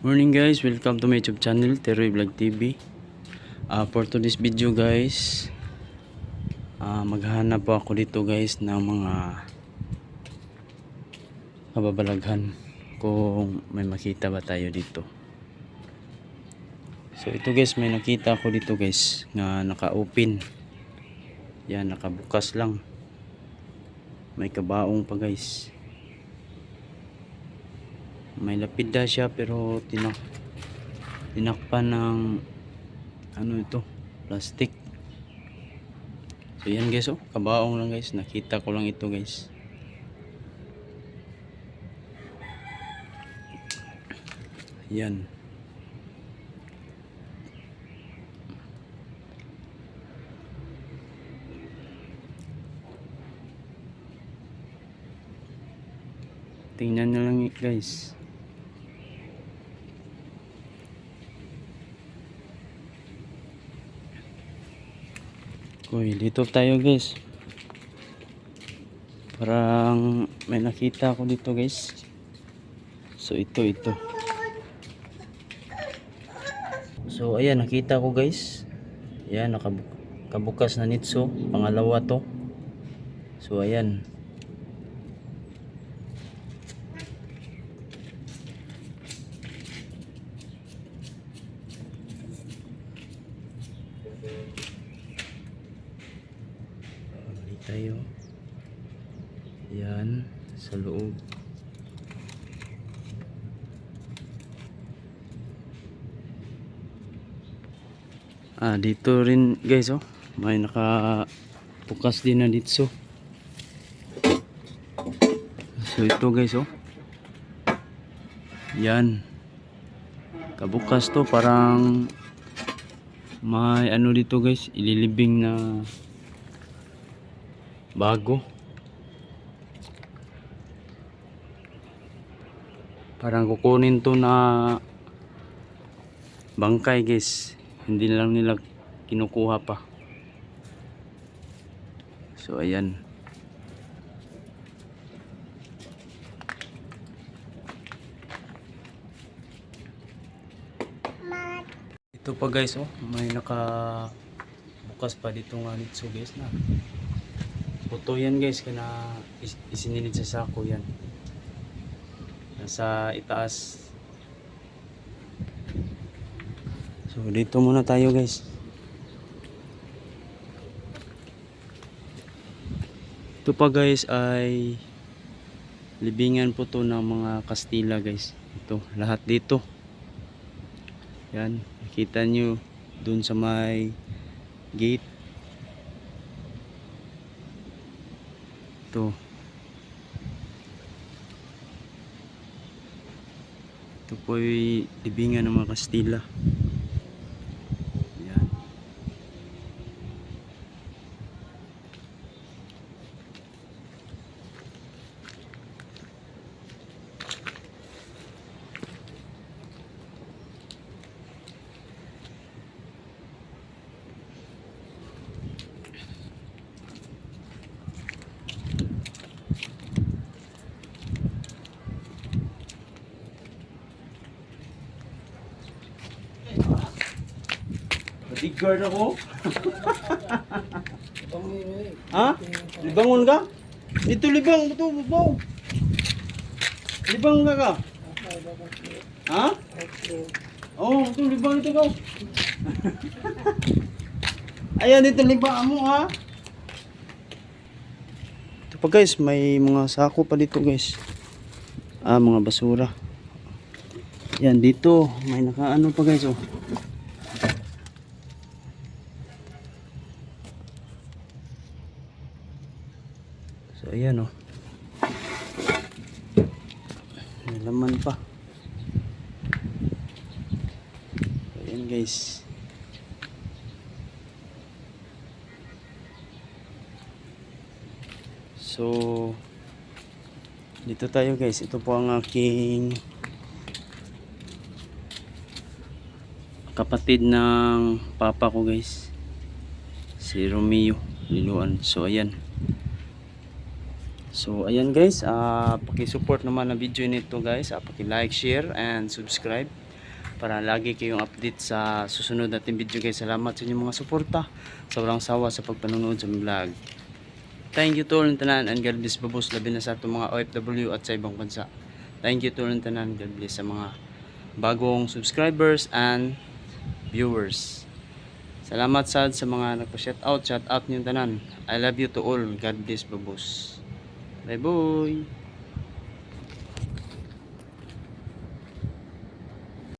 Morning guys, welcome to my YouTube channel, Teroy Vlog TV. Ah, for today's video guys, ah, maghahanap po ako dito guys ng mga kababalaghan kung may makita ba tayo dito. So ito guys, may nakita ako dito guys na naka-open. Yan, nakabukas lang. May kabaong pa guys. May lapida siya pero tinak tinakpan ng ano ito, plastic. So yan guys oh, kabaong lang guys. Nakita ko lang ito guys. Yan. Tingnan na lang guys. Uy, dito tayo guys. Parang may nakita ako dito guys. So ito, ito. So ayan, nakita ko guys. Ayan, nakabukas na nitso. Pangalawa to. So ayan. Balik tayo. Yan, sa loob. Ah, dito rin guys oh. May naka bukas din na dito. So ito guys oh. Yan. Kabukas to parang may ano dito guys, ililibing na bago. Parang kukunin to na bangkay guys. Hindi na lang nila kinukuha pa. So ayan. Ito pa guys oh, may naka bukas pa dito nga nitso guys na. Puto yan guys kana is, isinilid sa sako yan. Nasa itaas. So dito muna tayo guys. Ito pa guys ay libingan po to ng mga Kastila guys. Ito, lahat dito. Yan, nakita nyo dun sa may gate. Ito. Ito po ay libingan ng mga Kastila. Yan. Bodyguard ako. ha? Libangon ka? Ito libang, ito babaw. Libang ka ka? Ha? Oo, oh, ito libang ito ka. Ayan, ito libang mo ha. Ito pa guys, may mga sako pa dito guys. Ah, mga basura. Yan, dito, may nakaano pa guys oh. So ayan oh. May laman pa. Ayan guys. So dito tayo guys. Ito po ang aking kapatid ng papa ko guys. Si Romeo Liluan. So ayan. So ayan guys, ah paki-support naman ang video nito guys, ah paki-like, share and subscribe para lagi kayong update sa susunod natin video guys. Salamat sa inyong mga suporta sa walang sawa sa pagpanonood sa vlog. Thank you to all tanan and God bless babos labi na sa atong mga OFW at sa ibang bansa. Thank you to all ng tanan God bless sa mga bagong subscribers and viewers. Salamat sad sa mga nagpa-shout out, shout out niyo tanan. I love you to all. God bless babos. Bye boy!